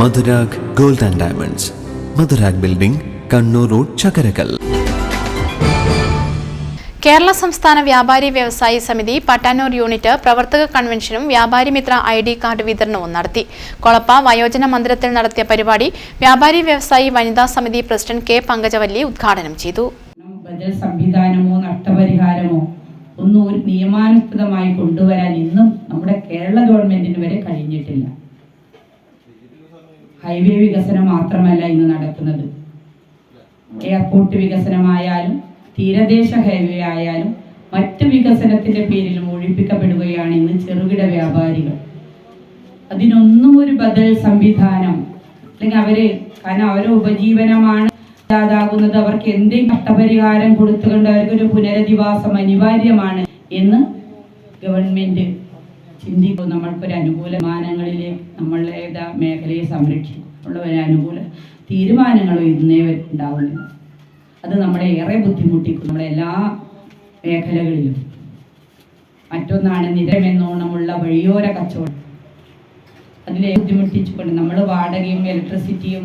Madhurag gold and diamonds. Madhurag building Kannur road Chakkarakkal. Kerala സംസ്ഥാന വ്യാപാരി വ്യവസായി സമിതി പട്ടാനൂർ യൂണിറ്റ് പ്രവർത്തക കൺവെൻഷനും വ്യാപാരി മിത്ര ഐ ഡി കാർഡ് വിതരണവും നടത്തി. കൊളപ്പ വയോജന മന്ദിരത്തിൽ നടത്തിയ പരിപാടി വ്യാപാരി വ്യവസായി വനിതാ സമിതി പ്രസിഡന്റ് കെ പങ്കജവല്ലി ഉദ്ഘാടനം ചെയ്തു. ബജറ്റ് സംവിധാനമോ നഷ്ടപരിഹാരമോ ഒന്നും ഒരു നിയമാനുസൃതമായി കൊണ്ടുവരാൻ ഇന്നും നമ്മുടെ ഹൈവേ വികസനം മാത്രമല്ല ഇന്ന് നടക്കുന്നത്. എയർപോർട്ട് വികസനമായാലും തീരദേശ ഹൈവേ ആയാലും മറ്റ് വികസനത്തിന്റെ പേരിൽ ഒഴിപ്പിക്കപ്പെടുകയാണ് ഇന്ന് ചെറുകിട വ്യാപാരികൾ. അതിനൊന്നും ഒരു ബദൽ സംവിധാനം അല്ലെങ്കിൽ അവർ കാരണം അവരുടെ ഉപജീവനമാണ് ഇല്ലാതാകുന്നത്. അവർക്ക് എന്തെങ്കിലും നഷ്ടപരിഹാരം കൊടുത്തുകൊണ്ട് അവർക്കൊരു പുനരധിവാസം അനിവാര്യമാണ് എന്ന് ഗവൺമെന്റ് ചിന്തിക്കും നമ്മൾക്കൊരു അനുകൂല മാനങ്ങളിലെ നമ്മളുടെ മേഖലയെ സംരക്ഷിക്കും. ഉള്ള ഒരു അനുകൂല തീരുമാനങ്ങളും ഇന്നേ വരെ ഉണ്ടാവുന്നില്ല. അത് നമ്മളെ ഏറെ ബുദ്ധിമുട്ടിക്കും. നമ്മളെ എല്ലാ മേഖലകളിലും. മറ്റൊന്നാണ് നിരമെന്നോണമുള്ള വഴിയോര കച്ചവടം. അതിനെ ബുദ്ധിമുട്ടിച്ചുകൊണ്ട് നമ്മൾ വാടകയും ഇലക്ട്രിസിറ്റിയും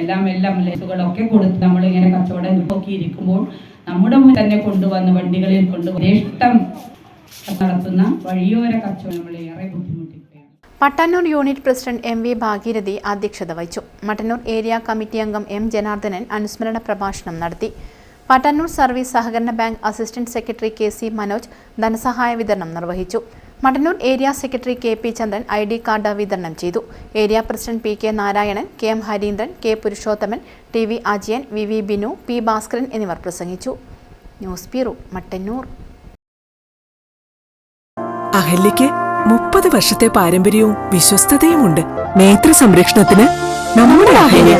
എല്ലാം എല്ലാം ലൈസുകളൊക്കെ കൊടുത്ത് നമ്മൾ ഇങ്ങനെ കച്ചവടം നോക്കിയിരിക്കുമ്പോൾ നമ്മുടെ മുന്നിൽ തന്നെ കൊണ്ടുവന്ന് വണ്ടികളിൽ കൊണ്ടുവന്ന് ഇഷ്ടം നടത്തുന്ന വഴിയോര കച്ചവടം നമ്മളെ ഏറെ ബുദ്ധിമുട്ടിക്കുകയാണ്. Unit president M V Bhageerathi അധ്യക്ഷത വഹിച്ചു. മട്ടന്നൂർ ഏരിയ കമ്മിറ്റി അംഗം എം ജനാർദ്ദനൻ അനുസ്മരണ പ്രഭാഷണം നടത്തി. പട്ടാന്നൂർ സർവീസ് സഹകരണ bank assistant secretary K C Manoj ധനസഹായ വിതരണം നിർവഹിച്ചു. Mattannur area secretary K P Chandran I D card വിതരണം ചെയ്തു. Area president P K Narayanan K M Harindran K Purushothaman T V Ajayan V V Binu P Bhaskaran എന്നിവർ പ്രസംഗിച്ചു. News bureau Mattannur. അഹല്യയ്ക്ക് മുപ്പത് വർഷത്തെ പാരമ്പര്യവും വിശ്വസ്തതയുമുണ്ട്. നേത്ര സംരക്ഷണത്തിന് നമ്മുടെ അഹല്യ